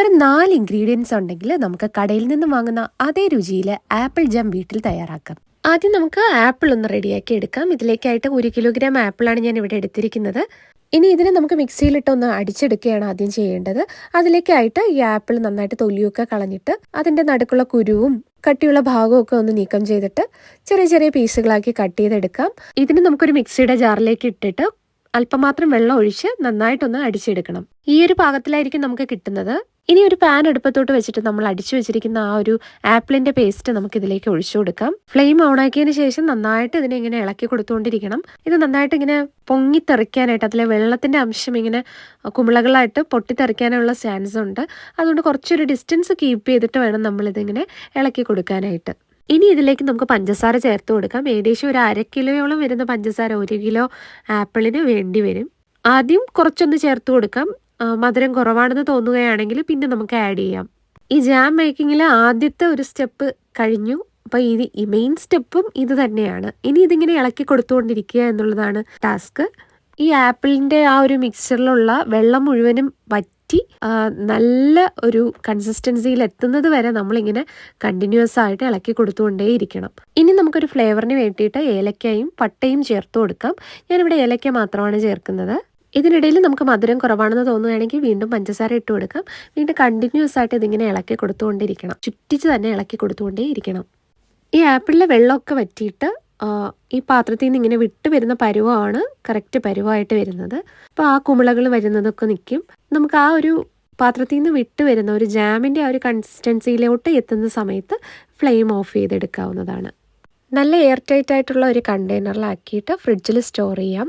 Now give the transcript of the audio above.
വെറും നാല് ഇൻഗ്രീഡിയൻസ് ഉണ്ടെങ്കിൽ നമുക്ക് കടയിൽ നിന്ന് വാങ്ങുന്ന അതേ രുചിയിൽ ആപ്പിൾ ജാം വീട്ടിൽ തയ്യാറാക്കാം. ആദ്യം നമുക്ക് ആപ്പിൾ ഒന്ന് റെഡിയാക്കി എടുക്കാം. ഇതിലേക്കായിട്ട് ഒരു കിലോഗ്രാം ആപ്പിളാണ് ഞാൻ ഇവിടെ എടുത്തിരിക്കുന്നത്. ഇനി ഇതിനെ നമുക്ക് മിക്സിയിലിട്ട് ഒന്ന് അടിച്ചെടുക്കുകയാണ് ആദ്യം ചെയ്യേണ്ടത്. അതിലേക്കായിട്ട് ഈ ആപ്പിൾ നന്നായിട്ട് തൊലിയൊക്കെ കളഞ്ഞിട്ട് അതിന്റെ നടുക്കുള്ള കുരുവും കട്ടിയുള്ള ഭാഗമൊക്കെ ഒന്ന് നീക്കം ചെയ്തിട്ട് ചെറിയ ചെറിയ പീസുകളാക്കി കട്ട് ചെയ്തെടുക്കാം. ഇതിന് നമുക്കൊരു മിക്സിയുടെ ജാറിലേക്ക് ഇട്ടിട്ട് അല്പം മാത്രം വെള്ളം ഒഴിച്ച് നന്നായിട്ടൊന്ന് അടിച്ചെടുക്കണം. ഈ ഒരു പാകത്തിലായിരിക്കും നമുക്ക് കിട്ടുന്നത്. ഇനി ഒരു പാൻ അടുപ്പത്തോട്ട് വെച്ചിട്ട് നമ്മൾ അടിച്ചു വെച്ചിരിക്കുന്ന ആ ഒരു ആപ്പിളിന്റെ പേസ്റ്റ് നമുക്ക് ഇതിലേക്ക് ഒഴിച്ചു കൊടുക്കാം. ഫ്ലെയിം ഓൺ ആക്കിയതിന് ശേഷം നന്നായിട്ട് ഇതിനെ ഇങ്ങനെ ഇളക്കി കൊടുത്തുകൊണ്ടിരിക്കണം. ഇത് നന്നായിട്ട് ഇങ്ങനെ പൊങ്ങി തെറിക്കാനായിട്ട് അതിലെ വെള്ളത്തിന്റെ അംശം ഇങ്ങനെ കുമിളകളായിട്ട് പൊട്ടിത്തെറിക്കാനുള്ള ചാൻസ് ഉണ്ട്. അതുകൊണ്ട് കുറച്ചൊരു ഡിസ്റ്റൻസ് കീപ്പ് ചെയ്തിട്ട് വേണം നമ്മൾ ഇതിങ്ങനെ ഇളക്കി കൊടുക്കാനായിട്ട്. ഇനി ഇതിലേക്ക് നമുക്ക് പഞ്ചസാര ചേർത്ത് കൊടുക്കാം. ഏകദേശം ഒരു അര കിലോയോളം വരുന്ന പഞ്ചസാര ഒരു കിലോ ആപ്പിളിന് വേണ്ടി വരും. ആദ്യം കുറച്ചൊന്ന് ചേർത്ത് കൊടുക്കാം. മധുരം കുറവാണെന്ന് തോന്നുകയാണെങ്കിൽ പിന്നെ നമുക്ക് ആഡ് ചെയ്യാം. ഈ ജാം മേക്കിങ്ങിലെ ആദ്യത്തെ ഒരു സ്റ്റെപ്പ് കഴിഞ്ഞു. അപ്പോൾ ഇത് മെയിൻ സ്റ്റെപ്പും ഇത് തന്നെയാണ്. ഇനി ഇതിങ്ങനെ ഇളക്കി കൊടുത്തുകൊണ്ടിരിക്കുക എന്നുള്ളതാണ് ടാസ്ക് ഈ ആപ്പിളിന്റെ ആ ഒരു മിക്സറിലുള്ള വെള്ളം മുഴുവനും വറ്റി നല്ല ഒരു കൺസിസ്റ്റൻസിയിൽ എത്തുന്നത് വരെ നമ്മളിങ്ങനെ കണ്ടിന്യൂസ് ആയിട്ട് ഇളക്കി കൊടുത്തുകൊണ്ടേയിരിക്കണം. ഇനി നമുക്കൊരു ഫ്ലേവറിന് വേണ്ടിയിട്ട് ഏലക്കയും പട്ടയും ചേർത്ത് കൊടുക്കാം. ഞാനിവിടെ ഏലക്ക മാത്രമാണ് ചേർക്കുന്നത്. ഇതിനിടയിൽ നമുക്ക് മധുരം കുറവാണെന്ന് തോന്നുകയാണെങ്കിൽ വീണ്ടും പഞ്ചസാര ഇട്ട് കൊടുക്കാം. വീണ്ടും കണ്ടിന്യൂസ് ആയിട്ട് ഇതിങ്ങനെ ഇളക്കി കൊടുത്തുകൊണ്ടിരിക്കണം. ചുറ്റിച്ച് തന്നെ ഇളക്കി കൊടുത്തുകൊണ്ടേ ഇരിക്കണം ഈ ആപ്പിളിലെ വെള്ളമൊക്കെ വറ്റിയിട്ട് ഈ പാത്രത്തിൽ നിന്ന് ഇങ്ങനെ വിട്ട് വരുന്ന പരുവമാണ് കറക്റ്റ് പരുവമായിട്ട് വരുന്നത്. അപ്പോൾ ആ കുമിളകൾ വരുന്നതൊക്കെ നിൽക്കും. നമുക്ക് ആ ഒരു പാത്രത്തിൽ നിന്ന് വിട്ട് വരുന്ന ഒരു ജാമിന്റെ ആ ഒരു കൺസിസ്റ്റൻസിയിലോട്ട് എത്തുന്ന സമയത്ത് ഫ്ലെയിം ഓഫ് ചെയ്തെടുക്കാവുന്നതാണ്. നല്ല എയർ ടൈറ്റ് ആയിട്ടുള്ള ഒരു കണ്ടെയ്നറിലാക്കിയിട്ട് ഫ്രിഡ്ജിൽ സ്റ്റോർ ചെയ്യാം.